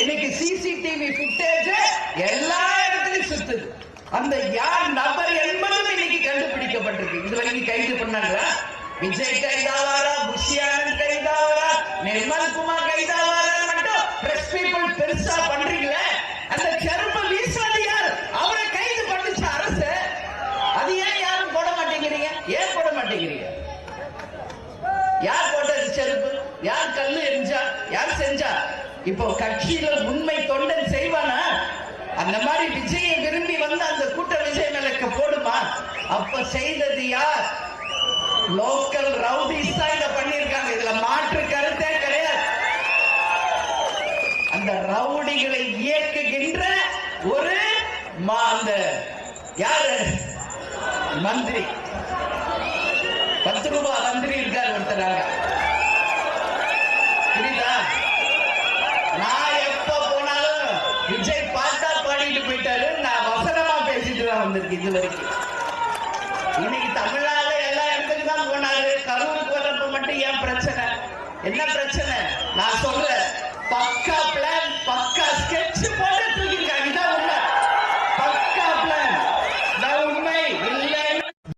இன்னைக்கு CCTV footage எல்லா இடத்துலயும் சுத்துது. அந்த யார் நபர் என்பதும் இன்னைக்கு கண்டுபிடிக்கப்பட்டிருக்கு. இது வரைக்கும் கைது பண்ணாங்களா? விஜய் கைதாவாரா? புஷியானந்த் கைதாவாரா? நிர்மல் குமார் கைதாவாரா மட்டும் பிரஸ் பீப்புள் பெருசா பண்றீங்களே? யார் கல்லு எரிஞ்சா? யார் செஞ்சா? இப்போ கட்சியில உண்மை தொண்டன் செய்வானா? அந்த மாதிரி விஜயை விரும்பி வந்து அந்த கூட்ட விஜய் மேலக்க போடுமா? அப்ப செய்தது யார்? லோக்கல் ரவுடிஸ் தான் இத பண்ணிருக்காங்க இதுல மாற்று கருத்தே கிடையாது. அந்த ரவுடிகளை இயக்குகின்ற ஒரு மா- அந்த யாரு? மந்திரி. பத்து ரூபாய் மந்திரி புரியுதா? நான் எப்ப போனாலும் விஜய் பார்த்தா பாடிட்டு போயிட்டாரு. நான் வசனமா பேசிட்டு தான் வந்திருக்கேன் இது வரைக்கும். இன்னைக்கு தமிழ்நாடு எல்லா இடத்துக்கு தான் போனாரு. கரூருக்கு வர்றப்ப மட்டும் ஏன் பிரச்சனை? என்ன பிரச்சனை? நான் சொல்றேன். பக்கா